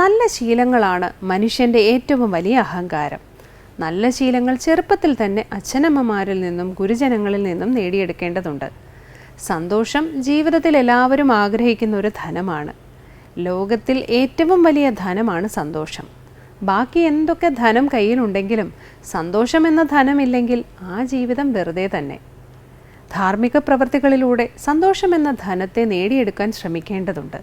നല്ല ശീലങ്ങളാണ് മനുഷ്യന്റെ ഏറ്റവും വലിയ അഹങ്കാരം. നല്ല ശീലങ്ങൾ ചെറുപ്പത്തിൽ തന്നെ അച്ഛനമ്മമാരിൽ നിന്നും ഗുരുജനങ്ങളിൽ നിന്നും നേടിയെടുക്കേണ്ടതുണ്ട്. സന്തോഷം ജീവിതത്തിൽ എല്ലാവരും ആഗ്രഹിക്കുന്ന ഒരു ധനമാണ്. ലോകത്തിൽ ഏറ്റവും വലിയ ധനമാണ് സന്തോഷം. ബാക്കി എന്തൊക്കെ ധനം കയ്യിലുണ്ടെങ്കിലും സന്തോഷം എന്ന ധനമില്ലെങ്കിൽ ആ ജീവിതം വെറുതെ തന്നെ. ധാർമ്മിക പ്രവൃത്തികളിലൂടെ സന്തോഷം എന്ന ധനത്തെ നേടിയെടുക്കാൻ ശ്രമിക്കേണ്ടതുണ്ട്.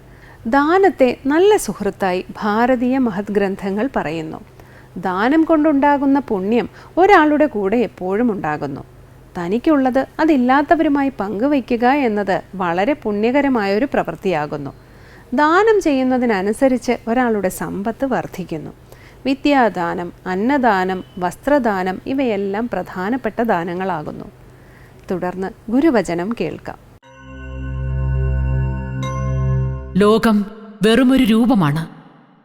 ദാനത്തെ നല്ല സുഹൃത്തായി ഭാരതീയ മഹത് ഗ്രന്ഥങ്ങൾ പറയുന്നു. ദാനം കൊണ്ടുണ്ടാകുന്ന പുണ്യം ഒരാളുടെ കൂടെ എപ്പോഴും ഉണ്ടാകുന്നു. തനിക്കുള്ളത് അതില്ലാത്തവരുമായി പങ്കുവയ്ക്കുക എന്നത് വളരെ പുണ്യകരമായൊരു പ്രവൃത്തിയാകുന്നു. ദാനം ചെയ്യുന്നതിനനുസരിച്ച് ഒരാളുടെ സമ്പത്ത് വർദ്ധിക്കുന്നു. വിദ്യാദാനം അന്നദാനം വസ്ത്രദാനം ഇവയെല്ലാം പ്രധാനപ്പെട്ട ദാനങ്ങളാകുന്നു. തുടർന്ന് ഗുരുവചനം കേൾക്കാം. ലോകം വെറുമൊരു രൂപമാണ്.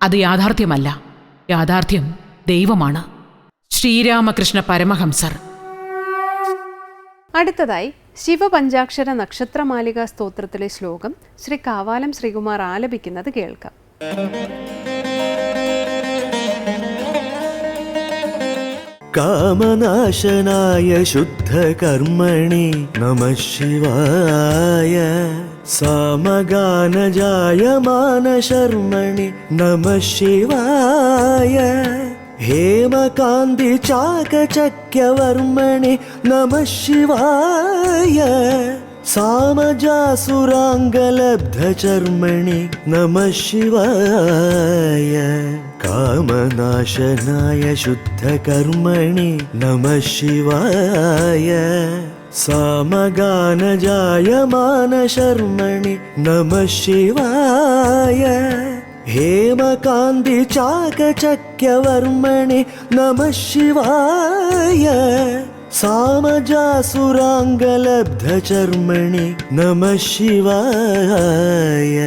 അത് യാഥാർത്ഥ്യമല്ല. യാഥാർത്ഥ്യം ദൈവമാണ്. ശ്രീരാമകൃഷ്ണ പരമഹംസർ. അടുത്തതായി ശിവപഞ്ചാക്ഷര നക്ഷത്രമാലിക സ്തോത്രത്തിലെ ശ്ലോകം ശ്രീ കാവാലം ശ്രീകുമാർ ആലപിക്കുന്നത് കേൾക്കാം. कामनाशनाय शुद्धकर्मणि नमः शिवाय। सामगानजाय मानशर्मणि नमः शिवाय। हेमकान्ति चाकचक्यवर्मणि नमः शिवाय। सामजासुराङ्गलब्धचर्मणि नमः शिवाय कामनाशनाय शुद्धकर्मणि नमः शिवाय। सामगानजाय मानशर्मणि नमः शिवाय। हेमकान्ति चाकचक्यवर्मणि नमः शिवाय। सामजासुराङ्गलब्धचर्मणि नमः शिवाय